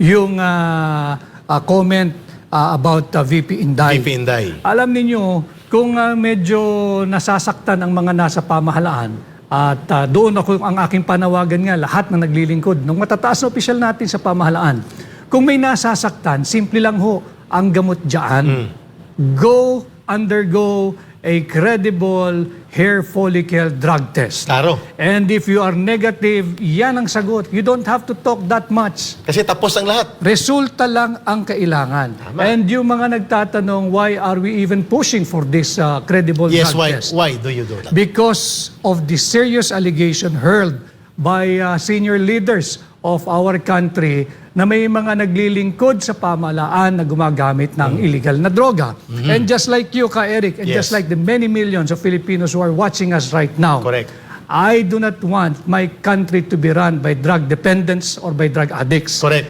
yung ah, ah, comment ah, about ah, VP Inday. VP Inday. Alam ninyo, kung ah, medyo nasasaktan ang mga nasa pamahalaan, at ah, doon ako ang aking panawagan nga, lahat na naglilingkod, ng matataas na opisyal natin sa pamahalaan, kung may nasasaktan, simple lang ho, ang gamot dyan, go undergo a credible hair follicle drug test. Klaro. And if you are negative, yan ang sagot. You don't have to talk that much. Kasi tapos ang lahat. Resulta lang ang kailangan. Tama. And yung mga nagtatanong, why are we even pushing for this uh, credible Yes, drug why, test? why do you do that? Because of the serious allegation hurled by uh, senior leaders of our country na may mga naglilingkod sa pamahalaan na gumagamit ng illegal na droga. And just like you, Ka Eric, and Mm-hmm. Yes. just like the many millions of Filipinos who are watching us right now, Correct. I do not want my country to be run by drug dependents or by drug addicts. Correct.